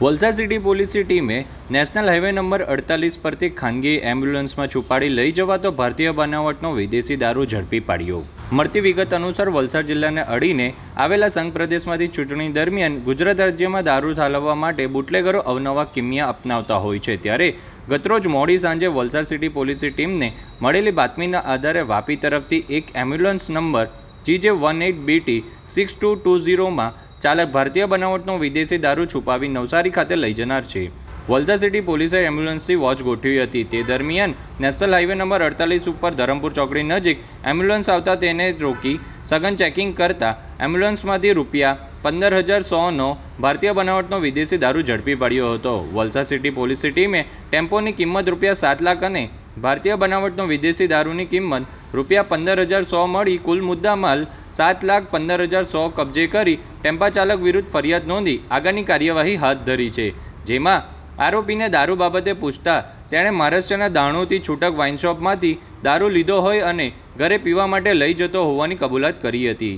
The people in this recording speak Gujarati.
વલસાડ સિટી પોલીસની ટીમે નેશનલ હાઈવે નંબર અડતાલીસ પરથી ખાનગી એમ્બ્યુલન્સમાં છુપાડી લઈ જવાતો ભારતીય બનાવટનો વિદેશી દારૂ ઝડપી પાડ્યો. મળતી વિગત અનુસાર વલસાડ જિલ્લાને અડીને આવેલા સંઘ પ્રદેશમાંથી ચૂંટણી દરમિયાન ગુજરાત રાજ્યમાં દારૂ ઠાલવવા માટે બુટલેગરો અવનવા કિમિયા અપનાવતા હોય છે ત્યારે ગતરોજ મોડી સાંજે વલસાડ સિટી પોલીસની ટીમને મળેલી બાતમીના આધારે વાપી તરફથી એક ambulance number GJ one eight BT six two two ઝીરોમાં ચાલક ભારતીય બનાવટનો વિદેશી દારૂ છુપાવી નવસારી ખાતે લઈ જનાર છે. વલસાડ સિટી પોલીસે એમ્બ્યુલન્સથી વોચ ગોઠવી હતી. તે દરમિયાન નેશનલ હાઈવે નંબર અડતાલીસ ઉપર ધરમપુર ચોકડી નજીક એમ્બ્યુલન્સ આવતા તેને રોકી સઘન ચેકિંગ કરતા એમ્બ્યુલન્સમાંથી રૂપિયા પંદર હજાર સોનો ભારતીય બનાવટનો વિદેશી દારૂ ઝડપી પડ્યો હતો. વલસાડ સિટી પોલીસની ટીમે ટેમ્પોની કિંમત રૂપિયા સાત લાખ અને ભારતીય બનાવટનો વિદેશી દારૂની કિંમત રૂપિયા પંદર હજાર સો મળી, કુલ મુદ્દામાલ સાત લાખ પંદર હજાર સો કબજે કરી ટેમ્પા ચાલક વિરુદ્ધ ફરિયાદ નોંધી આગળની કાર્યવાહી હાથ ધરી છે. જેમાં આરોપીને દારૂ બાબતે પૂછતા તેણે મહારાષ્ટ્રના દાણોથી છૂટક વાઇન શોપમાંથી દારૂ લીધો હોય અને ઘરે પીવા માટે લઈ જતો હોવાની કબૂલાત કરી હતી.